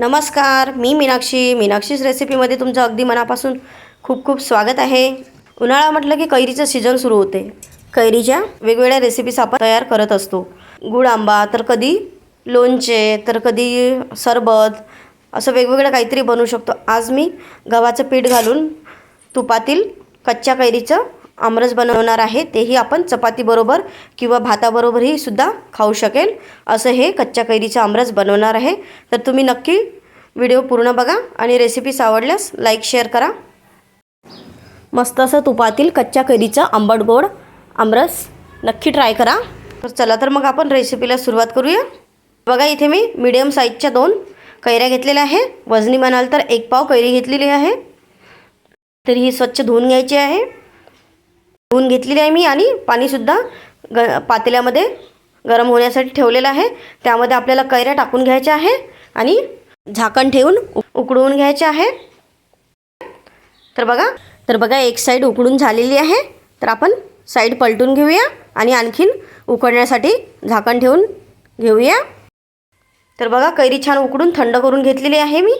नमस्कार मी मीनाक्षी. मीनाक्षीच रेसिपीमध्ये तुमचं अगदी मनापासून खूप खूप स्वागत आहे. उन्हाळा म्हटलं की कैरीचं सीझन सुरू होते. कैरीच्या वेगवेगळ्या रेसिपीज आपण तयार करत असतो. गुळ आंबा तर कधी लोणचे तर कधी सरबत असं वेगवेगळं काहीतरी बनवू शकतो. आज मी गव्हाचं पीठ घालून तुपातील कच्च्या कैरीचं आमरस बनवणार आहे तेही आपण चपातीबरोबर किंवा भाताबरोबरही सुद्धा खाऊ शकेल. असं हे कच्च्या कैरीचं आमरस बनवणार आहे. तर तुम्ही नक्की व्हिडिओ पूर्ण बघा आणि रेसिपीज आवडल्यास लाईक शेअर करा. मस्त असं तुपातील कच्च्या कैरीचं आंबट गोड आमरस नक्की ट्राय करा. तर चला तर मग आपण रेसिपीला सुरुवात करूया. बघा इथे मी मिडियम साईजच्या दोन कैऱ्या घेतलेल्या आहे. वजनी म्हणाल तर एक पाव कैरी घेतलेली आहे. तर ही स्वच्छ धुवून घ्यायची आहे. धुवून घेतलेली आहे मी आणि पाणीसुद्धा ग पातेल्यामध्ये गरम होण्यासाठी ठेवलेलं आहे. त्यामध्ये आपल्याला कैऱ्या टाकून घ्यायच्या आहे आणि झाकण ठेवून उकडवून घ्यायचे आहे. तर बघा तर बघा एक साईड उकडून झालेली आहे. तर आपण साईड पलटून घेऊया आणि आणखीन उकडण्यासाठी झाकण ठेवून घेऊया. तर बघा कैरी छान उकडून थंड करून घेतलेली आहे मी.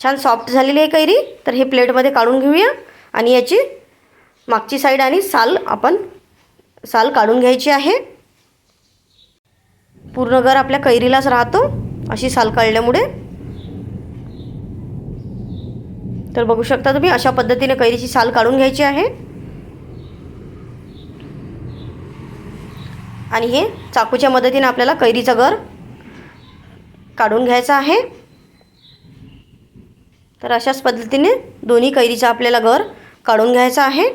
छान सॉफ्ट झालेली आहे कैरी. तर हे प्लेटमध्ये काढून घेऊया. आणि याची मागची साईड आणि साल आपण साल काढून घ्यायची आहे. पूर्ण घर आपल्या कैरीलाच राहतो अशी साल काढल्यामुळे. तर बघू शकता तुम्ही अशा पद्धतीने कैरीची साल काढून घ्यायची आहे. आणि हे चाकूच्या मदतीने आपल्याला कैरीचं घर काढून घ्यायचं आहे. तर अशाच पद्धतीने दोन्ही कैरीचं आपल्याला घर काढून घ्यायचं आहे.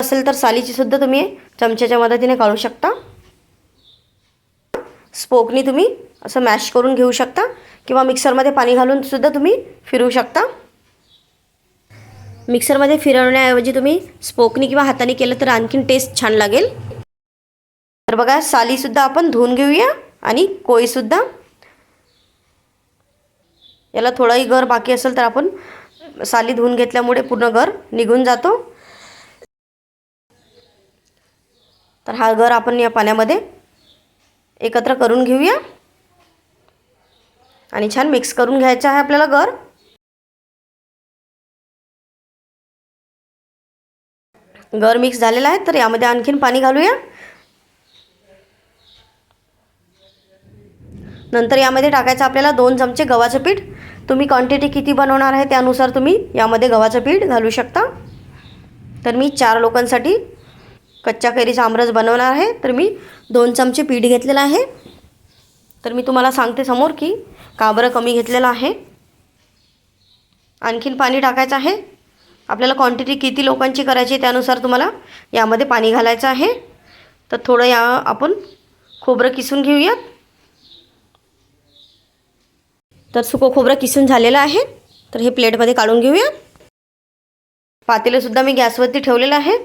असेल तर सालीची सुद्धा तुम्ही चमच्याच्या मदतीने काढू शकता. स्पोकनी तुम्ही असं मॅश करून घेऊ शकता किंवा मिक्सरमध्ये पाणी घालून सुद्धा तुम्ही फिरवू शकता. मिक्सरमध्ये फिरवण्याऐवजी तुम्ही स्पोकनी किंवा हाताने केलं तर आणखीन टेस्ट छान लागेल. तर बघा सालीसुद्धा आपण धुवून घेऊया आणि कोळीसुद्धा याला थोडाही घर बाकी असेल तर आपण साली धुवून घेतल्यामुळे पूर्ण घर निघून जातो. तर हा घर आपण या पाण्यामध्ये एकत्र करून घेऊया. आणि छान मिक्स करून घ्यायचं आहे आपल्याला घर. घर मिक्स झालेलं आहे तर यामध्ये आणखीन पाणी घालूया. नंतर यामध्ये टाकायचं आपल्याला दोन चमचे गव्हाचं पीठ. तुम्ही क्वांटिटी किती बनवणार आहे त्यानुसार तुम्ही यामध्ये गव्हाचं पीठ घालू शकता. तर मी चार लोकांसाठी कच्च्या कैरीचा आमरस बनवणार आहे. तर मी दोन चमचे पीठ घेतलेलं आहे. तर मी तुम्हाला सांगते समोर की काबरं कमी घेतलेलं आहे. आणखीन पाणी टाकायचं आहे. आपल्याला क्वांटिटी किती लोकांची करायची त्यानुसार तुम्हाला यामध्ये पाणी घालायचं आहे. तर थोडं या आपण खोबरं किसून घेऊयात. तर सुकं खोबरं किसून झालेलं आहे. तर हे प्लेटमध्ये काढून घेऊया. पातेलंसुद्धा मी गॅसवरती ठेवलेलं आहे.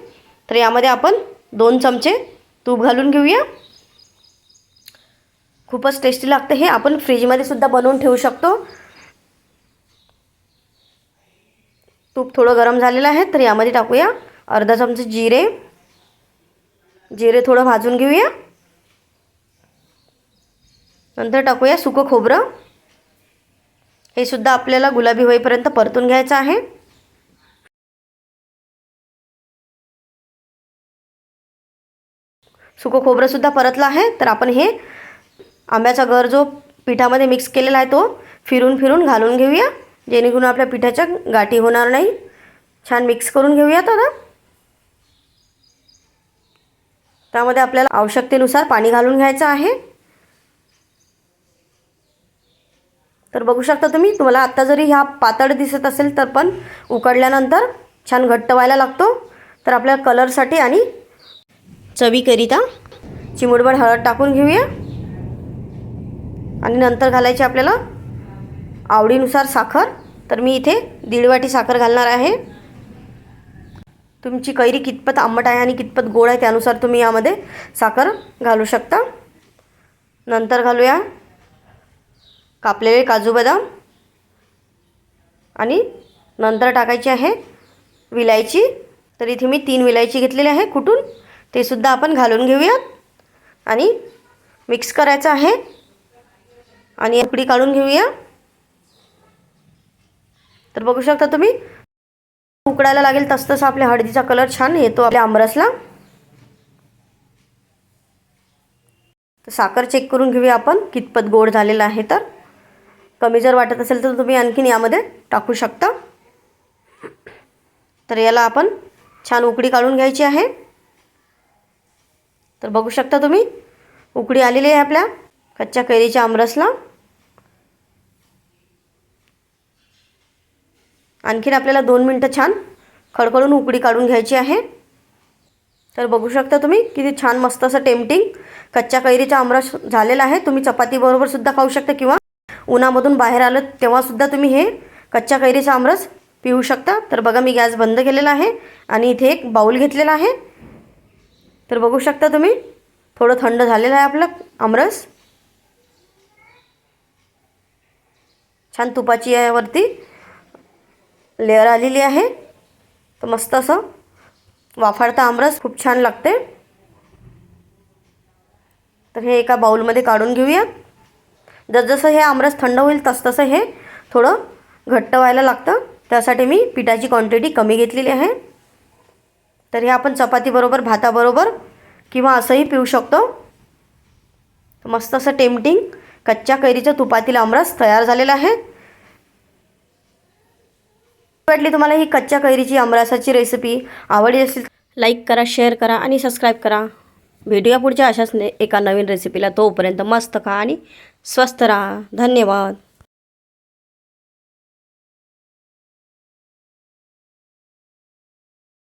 तर यामध्ये आपण दोन चमचे तूप घालून घेऊया. खूपच टेस्टी लागतं हे. आपण फ्रीजमध्ये सुद्धा बनवून ठेवू शकतो. तूप थोडं गरम झालेलं आहे. तर यामध्ये टाकूया अर्धा चमचे जिरे. जिरे थोडं भाजून घेऊया. नंतर टाकूया सुकं खोबरं. हे सुद्धा आपल्याला गुलाबी होईपर्यंत परतून घ्यायचं आहे. सुकं खोबरंसुद्धा परतलं आहे. तर आपण हे आंब्याचा घर जो पिठामध्ये मिक्स केलेला आहे तो फिरून फिरून घालून घेऊया. जेणेकरून आपल्या पिठाच्या गाठी होणार नाही. छान मिक्स करून घेऊयात आता. त्यामध्ये आपल्याला आवश्यकतेनुसार पाणी घालून घ्यायचं आहे. तर बघू शकता तुम्ही तुम्हाला आत्ता जरी ह्या पातळ दिसत असेल तर पण उकडल्यानंतर छान घट्ट व्हायला लागतो. तर आपल्या कलरसाठी आणि चवीकरिता चिमुडभर हळद टाकून घेऊया. आणि नंतर घालायची आपल्याला आवडीनुसार साखर. तर मी इथे दीड वाटी साखर घालणार आहे. तुमची कैरी कितपत आंबट आहे आणि कितपत गोड आहे त्यानुसार तुम्ही यामध्ये साखर घालू शकता. नंतर घालूया. कापलेले काजू बदाम आणि नंतर टाकायची आहे विलायची. तर इथे मी तीन विलायची घेतलेली आहे. कुठून? ते सुद्धा आपण घालून घेऊयात. आणि मिक्स करायचं आहे. आणि उकडी काढून घेऊया. तर बघू शकता तुम्ही उकडायला लागेल तसं तसं आपल्या हळदीचा कलर छान येतो आपल्या आमरसला. तर साखर चेक करून घेऊया आपण कितपत गोड झालेला आहे तर. कमी जर वाटत असेल तर तुम्ही आणखीन यामध्ये टाकू शकता. तर याला आपण छान उकडी काढून घ्यायची आहे. तर बघू शकता तुम्ही उकडी आलेली आहे आपल्या कच्च्या कैरीच्या आमरसला. आणखीन आपल्याला दोन मिनटं छान खडखडून उकडी काढून घ्यायची आहे. तर बघू शकता तुम्ही किती छान मस्त असं टेम्पटिंग कच्च्या कैरीचा आमरस झालेला आहे. तुम्ही चपातीबरोबर सुद्धा खाऊ शकता किंवा उन्हामधून बाहेर आलं तेव्हासुद्धा तुम्ही हे कच्च्या कैरीचा आमरस पिऊ शकता. तर बघा मी गॅस बंद केलेला आहे आणि इथे एक बाऊल घेतलेला आहे. तर बघू शकता तुम्ही थोडं थंड झालेलं आहे आपलं आमरस. छान तुपाची यावरती लेअर आलेली आहे. तर मस्त असं वाफाळता आमरस खूप छान लागते. तर हे एका बाऊलमध्ये काढून घेऊया. जसजसं हे आमरस थंड होईल तसतसं हे थोडं घट्ट व्हायला लागतं. त्यासाठी मी पिठाची क्वांटिटी कमी घेतलेली आहे. तर हे आपण चपातीबरोबर भाताबरोबर किंवा असंही पिऊ शकतो. मस्त असं टेम्पटिंग कच्च्या कैरीच्या तुपातील आमरस तयार झालेला आहे. वाटली तुम्हाला ही कच्च्या कैरीची आमरसाची रेसिपी आवडली असेल लाईक करा शेअर करा आणि सबस्क्राईब करा. भेटूया पुढच्या अशाच ने एका नवीन रेसिपीला तोपर्यंत मस्त खा आणि स्वस्त राहा. धन्यवाद.